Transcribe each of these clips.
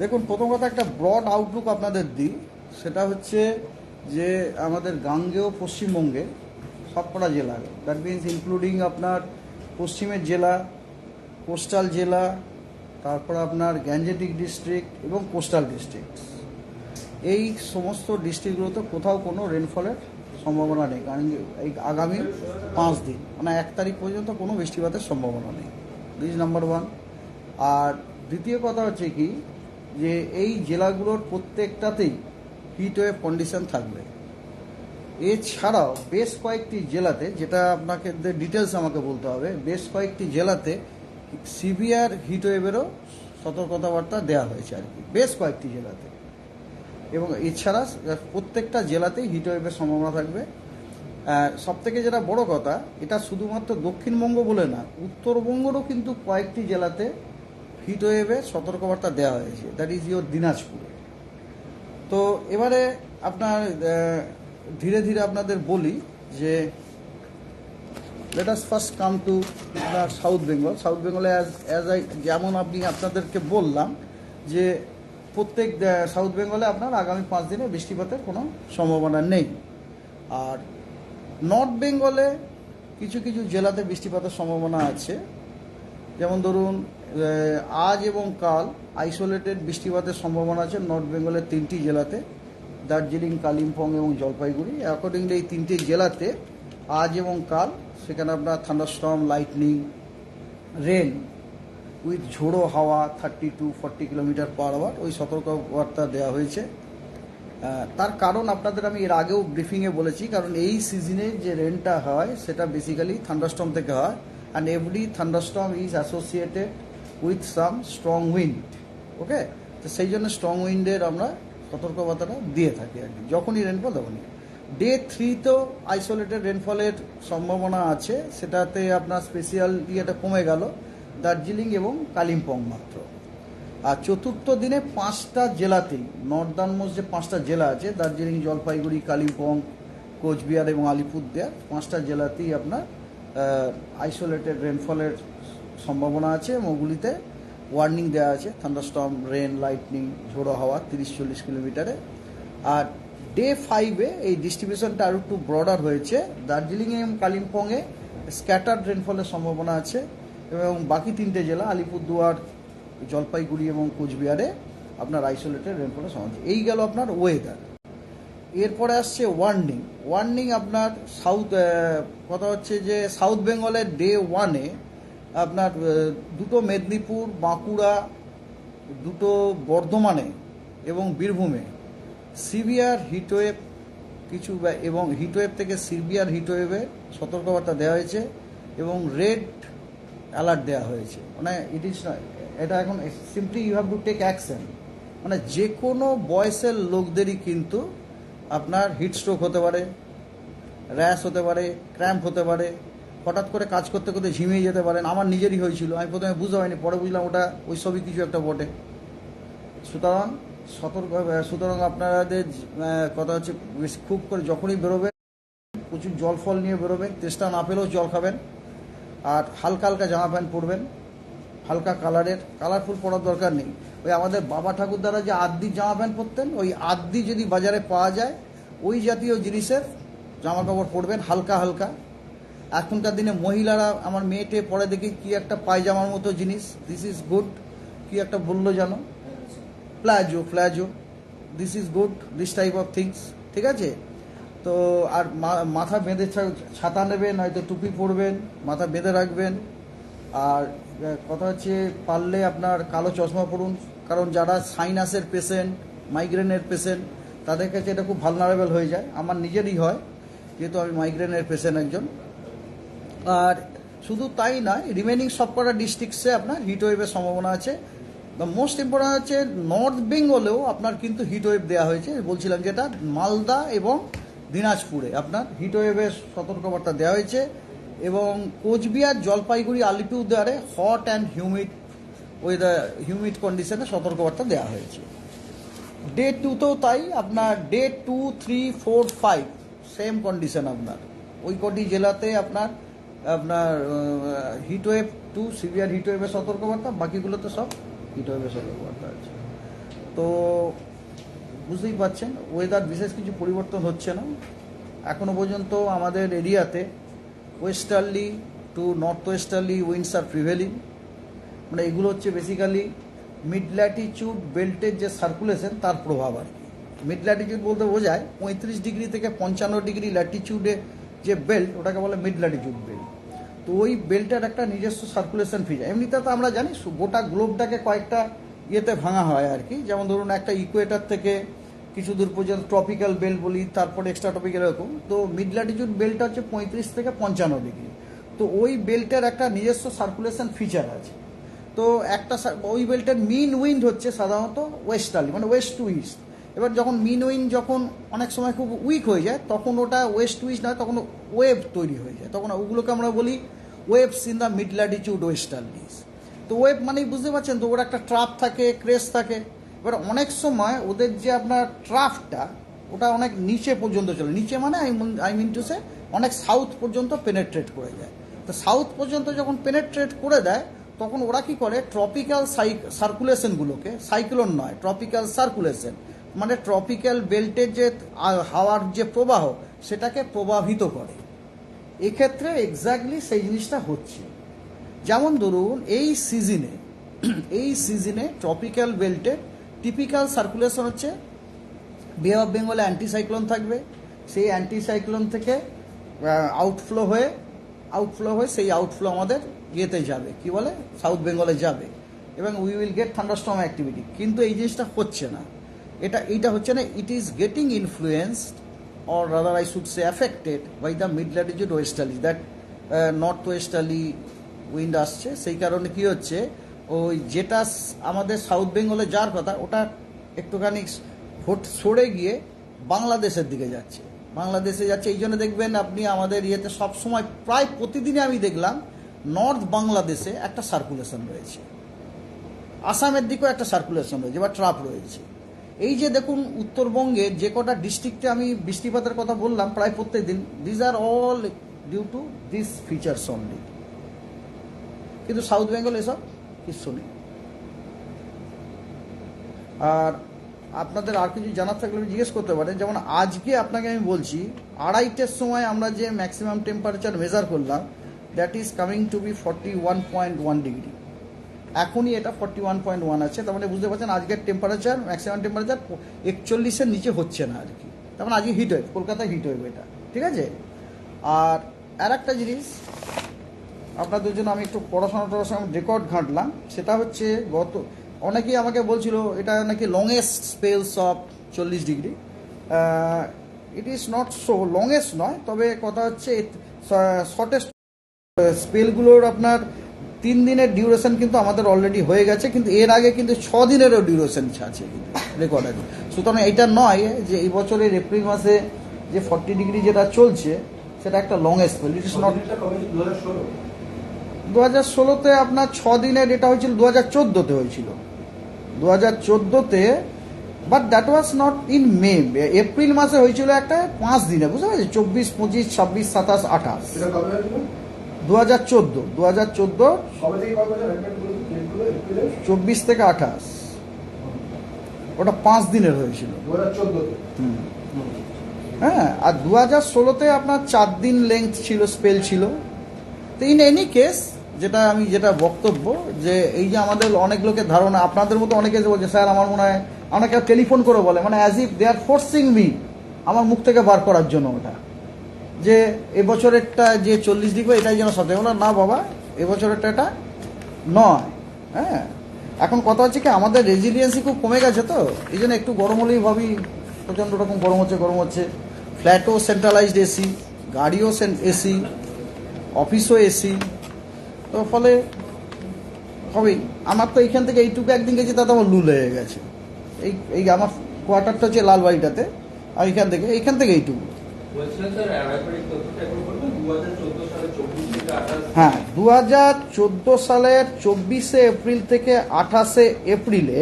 দেখুন, প্রথম কথা একটা ব্রড আউটলুক আপনাদের দিই। সেটা হচ্ছে যে আমাদের গাঙ্গেয় পশ্চিমবঙ্গে সবকটা জেলা দ্যাট মিনস ইনক্লুডিং আপনার পশ্চিমের জেলা কোস্টাল জেলা, তারপর আপনার গ্যাঞ্জেটিক ডিস্ট্রিক্ট এবং কোস্টাল ডিস্ট্রিক্ট এই সমস্ত ডিস্ট্রিক্টগুলোতে কোথাও কোনো রেনফলের সম্ভাবনা নেই, কারণ এই আগামী পাঁচ দিন মানে এক তারিখ পর্যন্ত কোনো বৃষ্টিপাতের সম্ভাবনা নেই। দিস নাম্বার ওয়ান আর দ্বিতীয় কথা হচ্ছে কি যে এই জেলাগুলোর প্রত্যেকটাতেই হিট ওয়েভ কন্ডিশন থাকবে। এছাড়াও বেশ কয়েকটি জেলাতে, যেটা আপনাকে ডিটেলস আমাকে বলতে হবে, বেশ কয়েকটি জেলাতে সিভিয়ার হিট ওয়েভেরও সতর্কতাবার্তা দেওয়া হয়েছে আর কি, বেশ কয়েকটি জেলাতে। এবং এছাড়া প্রত্যেকটা জেলাতেই হিট ওয়েভের সম্ভাবনা থাকবে। সব থেকে যেটা বড় কথা, এটা শুধুমাত্র দক্ষিণবঙ্গ বলে না, উত্তরবঙ্গেরও কিন্তু কয়েকটি জেলাতে হিট ওয়েভের সতর্কবার্তা দেওয়া হয়েছে। দ্যাট ইজ ইয়োর দিনাজপুরে। তো এবারে আপনার ধীরে ধীরে আপনাদের বলি যে let us first come to আপনার সাউথ বেঙ্গল সাউথ বেঙ্গলে অ্যাজ অ্যাজ আই যেমন আপনি আপনাদেরকে বললাম যে, প্রত্যেক সাউথ বেঙ্গলে আপনার আগামী পাঁচ দিনে বৃষ্টিপাতের কোনো সম্ভাবনা নেই। আর নর্থ বেঙ্গলে কিছু কিছু জেলাতে বৃষ্টিপাতের সম্ভাবনা আছে। যেমন ধরুন আজ এবং কাল আইসোলেটেড বৃষ্টিপাতের সম্ভাবনা আছে নর্থ বেঙ্গলের তিনটি জেলাতে দার্জিলিং কালিম্পং এবং জলপাইগুড়ি অ্যাকর্ডিংলি এই তিনটি জেলাতে, আজ এবং কাল সেখানে আপনার থান্ডারস্টর্ম লাইটনিং রেন উইথ ঝোড়ো হাওয়া thirty to forty kilometre per hour ওই সতর্কবার্তা দেওয়া হয়েছে। তার কারণ আপনাদের আমি এর আগেও ব্রিফিংয়ে বলেছি, কারণ এই সিজনে যে রেনটা হয়, সেটা বেসিক্যালি থান্ডারস্টর্ম থেকে হয়। And every thunderstorm is associated with some strong wind okay তো সেই জন্য স্ট্রং উইন্ডের আমরা সতর্কবার্তাটা দিয়ে থাকি আর কি, যখনই রেনফল তখনই। ডে থ্রিতেও আইসোলেটেড রেনফলের সম্ভাবনা আছে, সেটাতে আপনার স্পেশাল ইয়েটা কমে গেল, দার্জিলিং এবং কালিম্পং মাত্র। আর চতুর্থ দিনে পাঁচটা জেলাতেই নর্দার্ন মোস্ট যে পাঁচটা জেলা আছে, দার্জিলিং, জলপাইগুড়ি, কালিম্পং, কোচবিহার এবং আলিপুরদুয়ার, পাঁচটা জেলাতেই আপনার আইসোলেটেড রেনফলের সম্ভাবনা আছে এবং ওগুলিতে ওয়ার্নিং দেওয়া আছে। থান্ডারস্টর্ম রেন লাইটনিং ঝোড়ো হাওয়া তিরিশ, চল্লিশ কিলোমিটারে আর ডে ফাইভে এই ডিস্ট্রিবিউশনটা আরও একটু ব্রডার হয়েছে। দার্জিলিংয়ে এবং কালিম্পংয়ে স্ক্যাটার্ড রেনফলের সম্ভাবনা আছে এবং বাকি তিনটে জেলা, আলিপুরদুয়ার, জলপাইগুড়ি এবং কোচবিহারে আপনার আইসোলেটেড রেনফলের সম্ভাবনা এই গেল আপনার ওয়েদার এরপরে আসছে ওয়ার্নিং ওয়ার্নিং আপনার সাউথ কথা হচ্ছে যে সাউথ বেঙ্গলের ডে ওয়ানে আপনার দুটো মেদিনীপুর, বাঁকুড়া, দুটো বর্ধমানে এবং বীরভূমে। সিভিয়ার হিটওয়েভ কিছু এবং হিটওয়েভ থেকে সিভিয়ার হিটওয়েভে সতর্কবার্তা দেওয়া হয়েছে এবং রেড অ্যালার্ট দেওয়া হয়েছে। মানে ইট ইজ এটা এখন simply you have to take action মানে যে কোনো বয়সের লোকদেরই কিন্তু আপনার হিট স্ট্রোক হতে পারে র্যাশ হতে পারে ক্র্যাম্প হতে পারে হঠাৎ করে কাজ করতে করতে ঝিমিয়ে যেতে পারেন। আমার নিজেরই হয়েছিল। আমি প্রথমে বুঝতে পারিনি পরে বুঝলাম ওটা ওই সবই কিছু একটা বটে। সুতরাং সতর্ক সুতরাং আপনাদের কথা হচ্ছে খুব করে যখনই বেরোবেন, প্রচুর জল ফল নিয়ে বেরোবেন চেষ্টা না পেলেও জল খাবেন, আর হালকা হালকা জামা প্যান্ট পরবেন, হালকা কালারের, কালারফুল পরার দরকার নেই। ওই আমাদের বাবা ঠাকুর দ্বারা যে আদ্দি জামা প্যান্ট পরতেন, ওই আদ্দি যদি বাজারে পাওয়া যায়, ওই জাতীয় জিনিসের জামা কাপড় পরবেন হালকা হালকা। এখনকার দিনে মহিলারা আমার মেয়েটে পরে দেখি কি একটা পায়জামার মতো জিনিস। দিস ইজ গুড কি একটা বলল জানো palazzo palazzo this is good this type of things ঠিক আছে? তো আর মাথা বেঁধে ছাতা নেবেন, হয়তো টুপি পরবেন, মাথা বেঁধে রাখবেন। আর কথা হচ্ছে পারলে আপনার কালো চশমা পরুন। কারণ যারা সাইনাসের পেশেন্ট মাইগ্রেনের পেশেন্ট তাদের কাছে এটা খুব ভালনারেবল হয়ে যায়। আমার নিজেরই হয়। যেহেতু আমি মাইগ্রেনের পেশেন্ট একজন। আর শুধু তাই নয় রিমেনিং সবকটা ডিস্ট্রিক্টসে আপনার হিট ওয়েভের সম্ভাবনা আছে। মোস্ট ইম্পর্টেন্ট হচ্ছে নর্থ বেঙ্গলেও আপনার কিন্তু হিট ওয়েভ দেওয়া হয়েছে। বলছিলাম যেটা মালদা এবং দিনাজপুরে আপনার হিট ওয়েভের সতর্কবার্তা দেওয়া হয়েছে এবং Cooch Behar, Jalpaiguri, আলিপুরদুয়ারে hot and humid weather humid কন্ডিশনে সতর্কবার্তা দেওয়া হয়েছে। ডে টুতেও তাই, আপনার day two three four five same condition আপনার। ওই কটি জেলাতে আপনার আপনার হিটওয়েভ টু সিভিয়ার হিটওয়েভের সতর্কবার্তা বাকিগুলো তো সব হিটওয়েভের সতর্কবার্তা আছে। তো বুঝতেই পারছেন ওয়েদার বিশেষ কিছু পরিবর্তন হচ্ছে না। এখনও পর্যন্ত আমাদের এরিয়াতে westerly to north westerly winds are prevailing মানে এগুলো হচ্ছে বেসিক্যালি মিড ল্যাটিচিউড বেল্টের যে সার্কুলেশন তার প্রভাব আর কি। মিড ল্যাটিচিউড বলতে বোঝায় পঁয়ত্রিশ ডিগ্রি থেকে পঞ্চান্ন ডিগ্রি ল্যাটিচিউডে যে বেল্ট, ওটাকে বলে মিড ল্যাটিচিউড বেল্ট। তো ওই বেল্টের একটা নিজস্ব সার্কুলেশন ফিচার এমনিতে তো আমরা জানি গোটা গ্লোবটাকে কয়েকটা ইয়েতে ভাঙা হয় আর কি। যেমন ধরুন, একটা ইকুয়েটার থেকে কিছু দূর পর্যন্ত ট্রপিক্যাল বেল্ট বলি, তারপরে এক্সট্রা টপিক্যাল এরকম। তো মিড ল্যাটিচিউড বেল্টটা হচ্ছে পঁয়ত্রিশ থেকে পঞ্চান্ন ডিগ্রি তো ওই বেল্টের একটা নিজস্ব সার্কুলেশন ফিচার আছে। তো একটা ওই বেল্টের মিন উইন্ড হচ্ছে সাধারণত ওয়েস্টার্লি মানে ওয়েস্ট টু ইস্ট এবার যখন মিন উইন্ড যখন অনেক সময় খুব উইক হয়ে যায়, তখন ওটা ওয়েস্ট টু ইস্ট নয়, তখন ওয়েভ তৈরি হয়ে যায়। তখন ওগুলোকে আমরা বলি waves in the mid latitude westerlies তো ওয়েভ মানেই বুঝতে পারছেন তো, ওর একটা ট্রাফ থাকে ক্রেস থাকে। এবার অনেক সময় ওদের যে আপনার ট্রাফটা ওটা অনেক নিচে পর্যন্ত চলে। নিচে মানে আই মিন টু সে অনেক সাউথ পর্যন্ত পেনেট্রেট করে যায়। তো সাউথ পর্যন্ত যখন পেনেট্রেট করে দেয়, তখন ওরা কি করে? ট্রপিক্যাল সার্কুলেশনগুলোকে সাইক্লোন নয় ট্রপিক্যাল সার্কুলেশন মানে ট্রপিক্যাল বেল্টের যে হাওয়ার যে প্রবাহ, সেটাকে প্রভাবিত করে। এক্ষেত্রে এক্স্যাক্টলি সেই জিনিসটা হচ্ছে। যেমন ধরুন, এই সিজনে এই সিজনে ট্রপিক্যাল বেল্টে টিপিক্যাল সার্কুলেশন হচ্ছে বে অফ বেঙ্গলে অ্যান্টিসাইক্লোন থাকবে, সেই অ্যান্টিসাইক্লোন থেকে আউটফ্লো হয়ে আউটফ্লো হয়ে সেই আউটফ্লো আমাদের ইয়েতে যাবে। কি বলে? সাউথ বেঙ্গলে যাবে। এবং we will get thunderstorm activity কিন্তু এই জিনিসটা হচ্ছে না। এটা এইটা হচ্ছে না it is getting influenced or rather I should say affected by the mid latitude that uh, north westerly wind আসছে সেই কারণে কি হচ্ছে ওই যেটা আমাদের সাউথ বেঙ্গলে যাওয়ার কথা ওটা একটুখানি স- হট সরে গিয়ে বাংলাদেশের দিকে যাচ্ছে। বাংলাদেশে যাচ্ছে এই জন্য দেখবেন আপনি আমাদের ইয়েতে সবসময় প্রায় প্রতিদিনই আমি দেখলাম নর্থ বাংলাদেশে একটা সার্কুলেশন রয়েছে। আসামের দিকেও একটা সার্কুলেশন রয়েছে বা ট্রাপ রয়েছে। এই যে দেখুন, উত্তরবঙ্গে যে কটা ডিস্ট্রিক্টে আমি বৃষ্টিপাতের কথা বললাম, প্রায় প্রত্যেক দিন these are all due to this features only কিন্তু সাউথ বেঙ্গল এসব কিছু নেই। আর আপনাদের আর কিছু জানার থাকলে জিজ্ঞেস করতে পারেন, যেমন আজকে আপনাকে আমি বলছি, আড়াইটের সময় আমরা যে ম্যাক্সিমাম টেম্পারেচার মেজার করলাম that is coming to be forty one point one degree এখনই এটা ফর্টি ওয়ান পয়েন্ট ওয়ান আছে, তার মানে বুঝতে পারছেন আজকের টেম্পারেচার ম্যাক্সিমাম টেম্পারেচার একচল্লিশের নিচে হচ্ছে না আর কি তার মানে আজকে হিট ওয়েভ কলকাতায় হিট ওয়েভ এটা, ঠিক আছে? আর আর একটা জিনিস, আপনাদের জন্য আমি একটু পড়াশোনা টড়াশোনা রেকর্ড ঘাঁটলাম, সেটা হচ্ছে গত, অনেকেই আমাকে বলছিল, এটা নাকি লংয়েস্ট স্পেলস অফ চল্লিশ degree it is not so longest নয়, তবে কথা হচ্ছে শর্টেস্ট স্পেলগুলোর আপনার তিন দিনের ডিউরেশন কিন্তু আমাদের অলরেডি হয়ে গেছে কিন্তু এর আগে কিন্তু ছ দিনেরও ডিউরেশন আছে রেকর্ড আছে। সুতরাং এটা নয় যে এই বছরের এপ্রিল মাসে যে ফর্টি ডিগ্রি যেটা চলছে সেটা একটা longest spell it is not দু হাজার ষোলোতে আপনার ছ দিনের এটা হয়েছিল দু হাজার চোদ্দোতে হয়েছিল। দু হাজার চোদ্দোতে but that was not in May April মাসে হয়েছিল একটা পাঁচ দিনে বুঝতে পারছি চব্বিশ পঁচিশ ছাব্বিশ সাতাশ আঠাশ? দু হাজার চোদ্দ দু হাজার চোদ্দ? চব্বিশ থেকে আঠাশ ওটা পাঁচ দিনের হয়েছিল 2014 তে। হ্যাঁ আর দু হাজার ষোলোতে আপনার চার দিন লেংথ ছিল স্পেল ছিল তো ইন এনি কেস যেটা আমি যেটা বক্তব্য, যে এই যে আমাদের অনেক লোকের ধারণা, আপনাদের মতো অনেকে বলছে, স্যার, আমার মনে হয় অনেকে টেলিফোন করে বলে মানে as if they are forcing me আমার মুখ থেকে বার করার জন্য ওটা যে এবছরেরটা যে চল্লিশ ডিগ্রি, এটাই যেন সব বললাম না বাবা, এবছরেরটা এটা নয়। হ্যাঁ এখন কথা হচ্ছে কি, আমাদের রেজিলিয়েন্সি খুব কমে গেছে তো, এই জন্য একটু গরম হলেই ভাবি, প্রচণ্ড রকম গরম হচ্ছে গরম হচ্ছে। ফ্ল্যাটও সেন্ট্রালাইজড এসি গাড়িও এসি অফিসও এসি তো ফলে হবেই আমার তো এইখান থেকে এইটুকু একদিন গেছি, তাতে আমার লু লেগে গেছে। এই এই আমার কোয়ার্টারটা হচ্ছে লালবাড়িটাতে আর এইখান থেকে এইখান থেকে এইটুকু। হ্যাঁ দু হাজার চোদ্দ সালের চব্বিশে এপ্রিল থেকে আঠাশে এপ্রিলে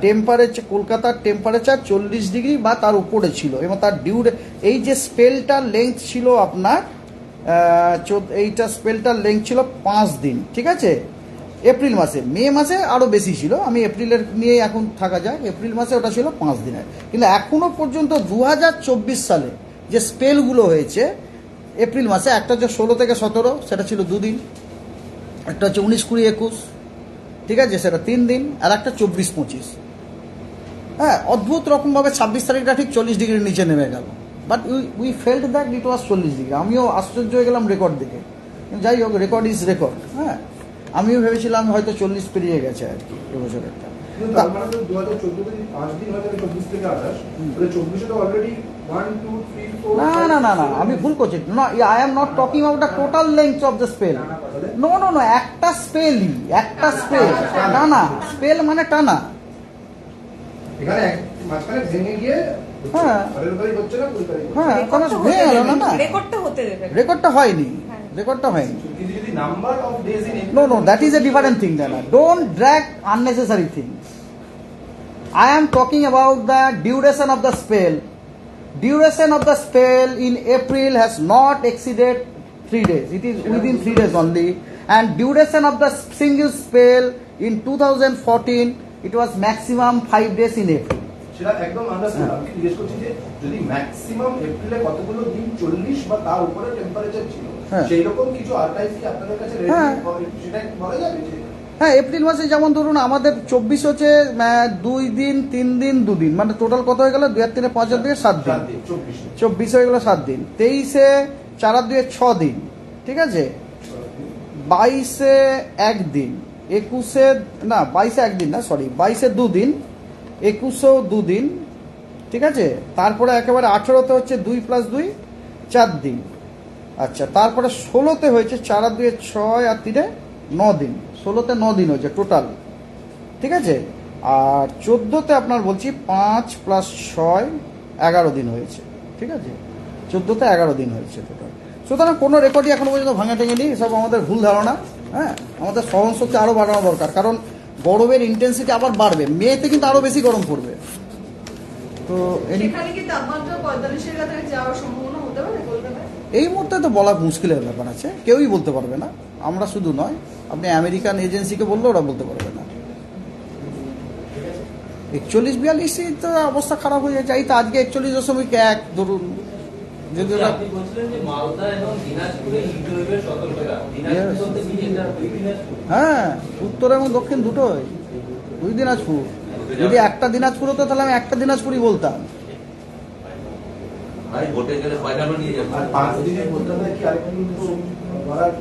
টেম্পারেচার কলকাতার টেম্পারেচার চল্লিশ ডিগ্রি বা তার উপরে ছিল এবং তার ডিউরে এই যে স্পেলটার লেন্থ ছিল আপনার এইটা স্পেলটার লেন্থ ছিল পাঁচ দিন ঠিক আছে? এপ্রিল মাসে মে মাসে আরও বেশি ছিল আমি এপ্রিলের নিয়ে এখন থাকা যায় এপ্রিল মাসে ওটা ছিল পাঁচ দিনের। কিন্তু এখনও পর্যন্ত দু হাজার চব্বিশ সালে যে স্পেলগুলো হয়েছে এপ্রিল মাসে একটা হচ্ছে ষোলো থেকে সতেরো সেটা ছিল দুদিন। একটা হচ্ছে উনিশ কুড়ি একুশ ঠিক আছে সেটা তিন দিন আর একটা চব্বিশ পঁচিশ। হ্যাঁ অদ্ভুত রকমভাবে ছাব্বিশ তারিখটা ঠিক চল্লিশ ডিগ্রির নিচে নেমে গেল। But we we felt that it was চল্লিশ ডিগ্রি। আমিও আশ্চর্য হয়ে গেলাম রেকর্ড দেখে। যাই হোক রেকর্ড ইজ রেকর্ড হ্যাঁ। আমিও ভেবেছিলাম হয়তো চল্লিশ পেরিয়ে গেছে আর কি তার মানে দু হাজার পাঁচ দিন হয়ে গেলে চব্বিশ থেকে আঠাশ চব্বিশে তো অলরেডি না না না না আমি ভুল করছি। না I am not talking of the total length of the spell no no no একটা স্পেলই একটা স্পেল টানা স্পেল মানে টানা। হ্যাঁ। না? হ্যাঁ কোনো রেকর্ডটা ভেঙে গেল না না। রেকর্ডটা হতে দেবে। রেকর্ডটা হয়নি হ্যাঁ। রেকর্ডটা হয়নি। Of is a different thing, Dana. Don't drag unnecessary things. I am talking about the duration of the spell. In April has not exceeded three days. It is within three days only. And duration of the single spell in 2014, it was maximum five days in April. সেটা একদম understand আমি জিজ্ঞেস করছি যে যদি maximum এপ্রিলে কতগুলো দিন চল্লিশ বা তার উপরে টেম্পারেচার ছিল হ্যাঁ। সেই রকম কিছু আর্কাইভ কি আপনাদের কাছে হ্যাঁ। সেটা বলা যাবে যে হ্যাঁ এপ্রিল মাসে যেমন ধরুন আমাদের চব্বিশ হচ্ছে দুই দিন তিন দিন দুদিন। মানে টোটাল কত হয়ে গেল? দুই আর তিনে পাঁচ আর দুয়ে সাত দিন। চব্বিশ হয়ে গেল সাত দিন। তেইশে চার আর দুয়ে ছ দিন। ঠিক আছে? বাইশে একদিন একুশে না বাইশে একদিন না সরি বাইশে দুদিন একুশেও দুদিন ঠিক আছে? তারপরে একেবারে আঠেরোতে হচ্ছে দুই প্লাস দুই চার দিন। আচ্ছা তারপরে ষোলোতে হয়েছে চার আর দুয়ে ছয় আর তিনে ন দিন। ষোলোতে ন দিন হয়েছে টোটাল ঠিক আছে? আর চোদ্দোতে আপনার বলছি পাঁচ প্লাস ছয় এগারো দিন হয়েছে। ঠিক আছে? চোদ্দোতে এগারো দিন হয়েছে টোটাল সুতরাং কোনো রেকর্ডই এখনও পর্যন্ত ভাঙা টেঙেনি সব আমাদের ভুল ধারণা হ্যাঁ? আমাদের সহনশক্তি আরও বাড়ানো দরকার কারণ গরমের ইন্টেন্সিটি আবার বাড়বে। মেয়েতে কিন্তু আরও বেশি গরম পড়বে। তো এই মুহূর্তে তো বলা মুশকিলের ব্যাপার আছে কেউই বলতে পারবে না। আমরা শুধু নয় আপনি আমেরিকান এজেন্সিকে বললেও ওরা বলতে পারবে না। একচল্লিশ বিয়াল্লিশই তো অবস্থা খারাপ হয়ে যাচ্ছে এই তো আজকে একচল্লিশ দশমিক এক ধরুন। যদি ওরা দিনাজপুর হ্যাঁ উত্তর এবং দক্ষিণ দুটোই। দুই দিনাজপুর। যদি একটা দিনাজপুর হতো তাহলে আমি একটা দিনাজপুরই বলতাম। ভাই ভোটে গেলে পয়সাও নিয়ে যাব। আর পাঁচ দিনের কলকাতায় কি বাড়ার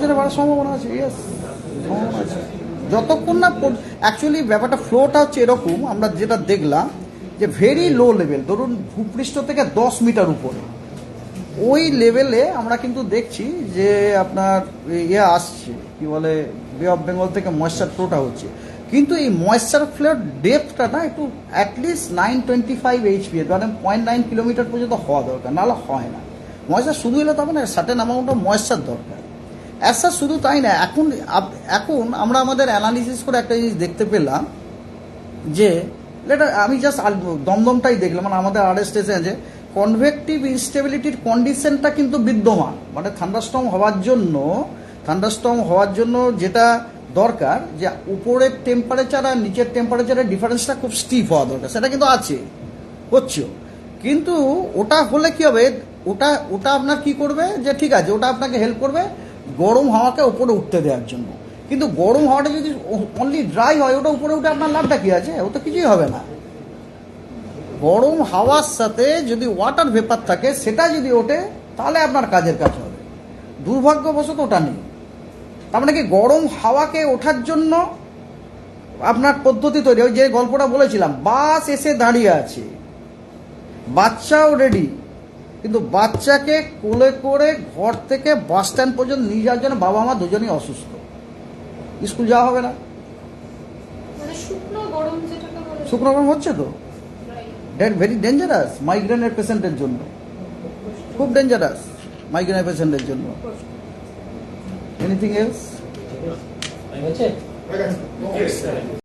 দিনে বাড়ার সম্ভাবনা আছে ইয়েস সম্ভাবনা আছে। যতক্ষণ না অ্যাকচুয়ালি ব্যাপারটা ফ্লোটা হচ্ছে এরকম, আমরা যেটা দেখলাম যে ভেরি লো লেভেল ধরুন ভূপৃষ্ঠ থেকে দশ মিটার উপরে। ওই লেভেলে আমরা কিন্তু দেখছি যে আপনার ইয়ে আসছে, কি বলে বে অফ বেঙ্গল থেকে ময়েশ্চার ফ্লোটা হচ্ছে। কিন্তু এই ময়েশ্চার ফ্লোর ডেপথটা না একটু at least nine twenty five HP মানে পয়েন্ট নাইন কিলোমিটার পর্যন্ত হওয়া দরকার, নাহলে হয় না। ময়েশ্চার শুধু এলে তবে না সার্টেন অ্যামাউন্ট অফ ময়েশ্চার দরকার। অ্যাসার শুধু তাই না, এখন এখন আমরা আমাদের অ্যানালিসিস করে একটা জিনিস দেখতে পেলাম যে এটা আমি জাস্ট দমদমটাই দেখলাম মানে আমাদের আর স্টেশন যে কনভেক্টিভ ইনস্টেবিলিটির কন্ডিশনটা কিন্তু বিদ্যমান। মানে থান্ডারস্টর্ম হওয়ার জন্য থান্ডারস্টর্ম হওয়ার জন্য যেটা দরকার, যে উপরের টেম্পারেচার আর নিচের টেম্পারেচারের ডিফারেন্সটা খুব স্টিফ হওয়া দরকার। সেটা কিন্তু আছে, হচ্ছেও। কিন্তু ওটা হলে কি হবে? ওটা ওটা আপনার কি করবে? যে ঠিক আছে, ওটা আপনাকে হেল্প করবে। গরম হাওয়াকে উপরে উঠতে দেওয়ার জন্য। কিন্তু গরম হাওয়াটা যদি অনলি ড্রাই হয়, ওটা উপরে উঠে আপনার লাভটা কি আছে? ও তো কিছুই হবে না। গরম হাওয়ার সাথে যদি ওয়াটার ভেপার থাকে, সেটা যদি ওঠে, তাহলে আপনার কাজের কাজ হবে। দুর্ভাগ্যবশত ওটা নেই। তার মানে কি, গরম হাওয়াকে ওঠার জন্য আপনার পদ্ধতি তৈরি। ওই যে গল্পটা বলেছিলাম, বাস এসে দাঁড়িয়ে আছে। বাচ্চাও রেডি কিন্তু বাচ্চাকে কোলে করে ঘর থেকে বাস স্ট্যান্ড পর্যন্ত নিয়ে যাওয়ার জন্য বাবা মা দুজনেই অসুস্থ। স্কুল যাওয়া হবে না। মানে শুকনো গরম শুক্র গরম হচ্ছে তো? দ্যাট ভেরি ডেঞ্জারাস মাইগ্রেনের পেশেন্টের জন্য। খুব ডেঞ্জারাস মাইগ্রেনের পেশেন্টের জন্য। এনিথিং এলস হয়ে গেছে।